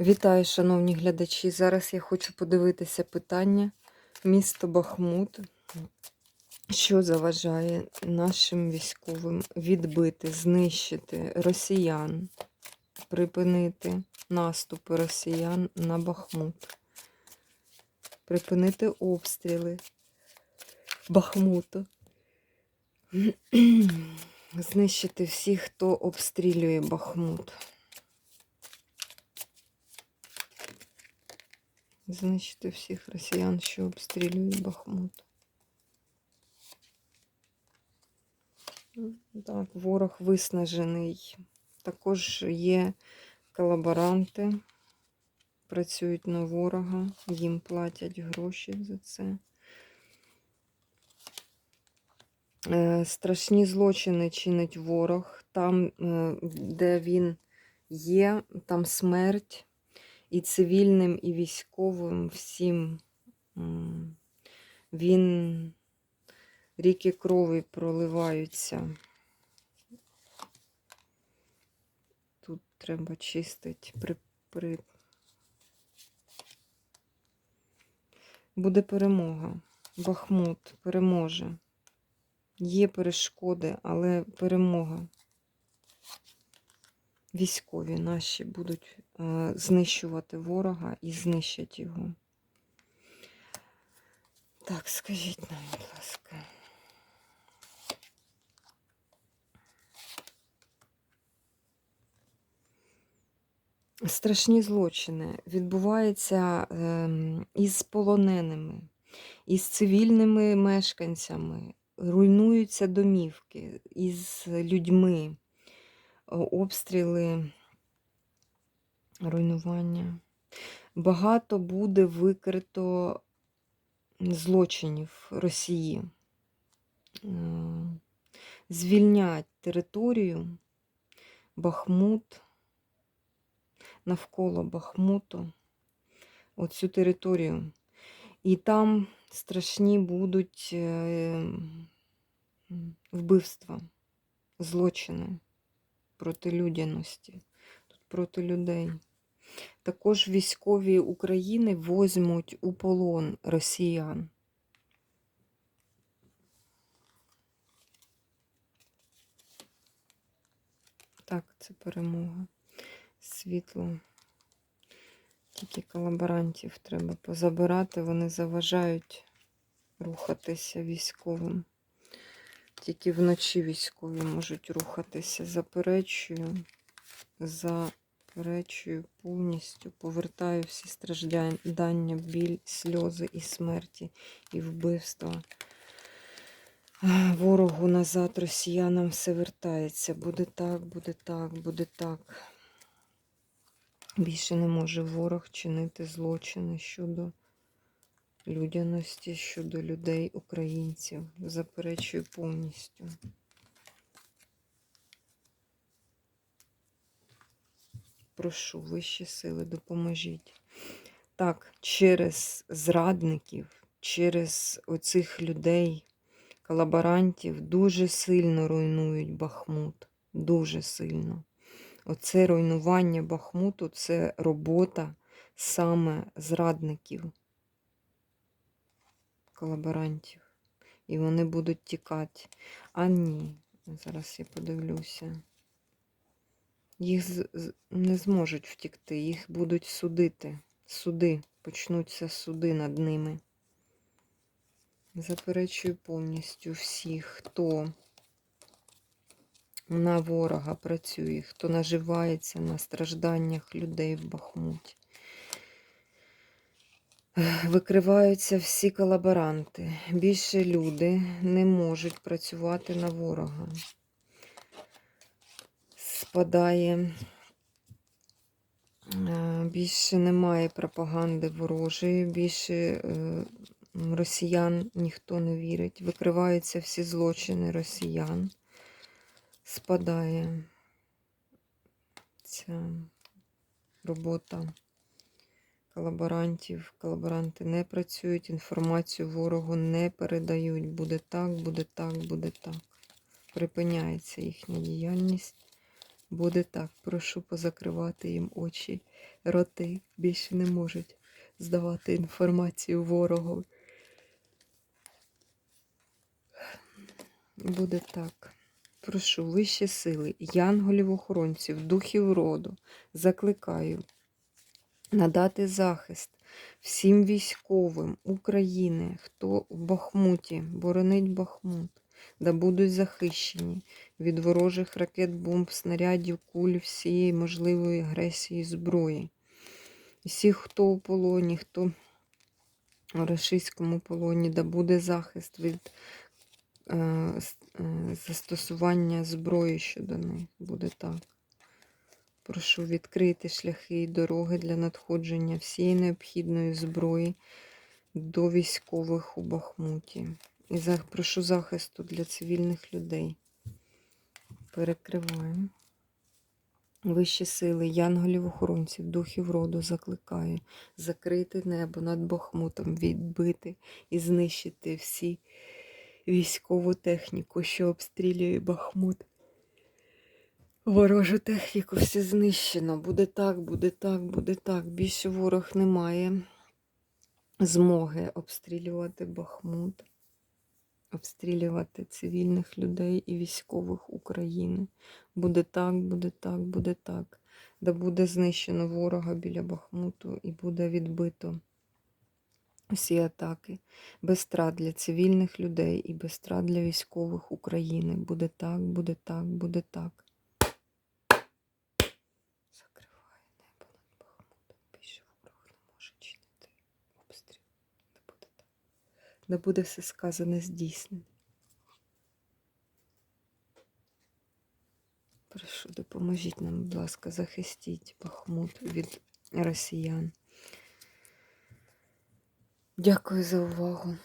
Вітаю, шановні глядачі. Зараз я хочу подивитися питання місто Бахмут, що заважає нашим військовим відбити, знищити росіян, припинити наступи росіян на Бахмут, припинити обстріли Бахмуту, знищити всіх, хто обстрілює Бахмут. Знищити всіх росіян, що обстрілюють Бахмут. Так, ворог виснажений. Також є колаборанти, працюють на ворога, їм платять гроші за це. Е, Страшні злочини чинить ворог. Там, е, де він є, там смерть і цивільним, і військовим всім він ріки крові проливаються. Тут треба чистити. При, при... Буде перемога. Бахмут переможе. Є перешкоди, але перемога. Військові наші будуть е, знищувати ворога і знищать його. Так, скажіть нам, будь ласка. Страшні злочини відбуваються ем, із полоненими, із цивільними мешканцями, руйнуються домівки із людьми, обстріли, руйнування. Багато буде викрито злочинів Росії. Е, Звільнять територію Бахмут, навколо Бахмуту, оцю територію. І там страшні будуть е, вбивства, злочини проти людяності, тут проти людей. Також військові України возьмуть у полон росіян. Так, це перемога. Світло. Тільки колаборантів треба позабирати, вони заважають рухатися військовим. Тільки вночі військові можуть рухатися. Заперечую, заперечую повністю, повертаю всі страждання, біль, сльози і смерті, і вбивства. Ворогу назад, росіянам все вертається. Буде так, буде так, буде так. Більше не може ворог чинити злочини щодо людяності, щодо людей, українців. Заперечую повністю. Прошу, вищі сили, допоможіть. Так, через зрадників, через оцих людей, колаборантів дуже сильно руйнують Бахмут. Дуже сильно. Оце руйнування Бахмуту це робота саме зрадників, колаборантів. І вони будуть тікати. А ні, зараз я подивлюся. Їх не зможуть втікти, їх будуть судити. Суди, почнуться суди над ними. Заперечую повністю всіх, хто на ворога працює, хто наживається на стражданнях людей в Бахмуті. Викриваються всі колаборанти. Більше люди не можуть працювати на ворога. Спадає. е, Більше немає пропаганди ворожої, більше е, росіян ніхто не вірить. Викриваються всі злочини росіян спадає ця робота колаборантів. Колаборанти не працюють, інформацію ворогу не передають. Буде так, буде так, буде так. Припиняється їхня діяльність. Буде так. Прошу позакривати їм очі, роти. Більше не можуть здавати інформацію ворогу. Буде так. Прошу вищі сили, янголів-охоронців, духів роду, закликаю надати захист всім військовим України, хто в Бахмуті, боронить Бахмут, да будуть захищені від ворожих ракет, бомб, снарядів, куль, всієї можливої агресії зброї. Всіх, хто у полоні, хто у рашистському полоні, да буде захист від е, е, застосування зброї щодо них. Буде так. Прошу відкрити шляхи і дороги для надходження всієї необхідної зброї до військових у Бахмуті. І прошу захисту для цивільних людей. Перекриваємо. Вищі сили, янголів-охоронців, духів роду закликаю закрити небо над Бахмутом, відбити і знищити всі військову техніку, що обстрілює Бахмут. Ворожу техніку все знищено. Буде так, буде так, буде так. Більше ворог не має змоги обстрілювати Бахмут, обстрілювати цивільних людей і військових України. Буде так, буде так, буде так. Да буде знищено ворога біля Бахмуту і буде відбито всі атаки. Без страт для цивільних людей і без страт для військових України. Буде так, буде так, буде так. Закриває небо над Бахмутом. Більше ворог не може чинити обстріл. Не буде так. Не буде все сказане здійснене. Прошу, допоможіть нам, будь ласка, захистіть Бахмут від росіян. Дякую за увагу.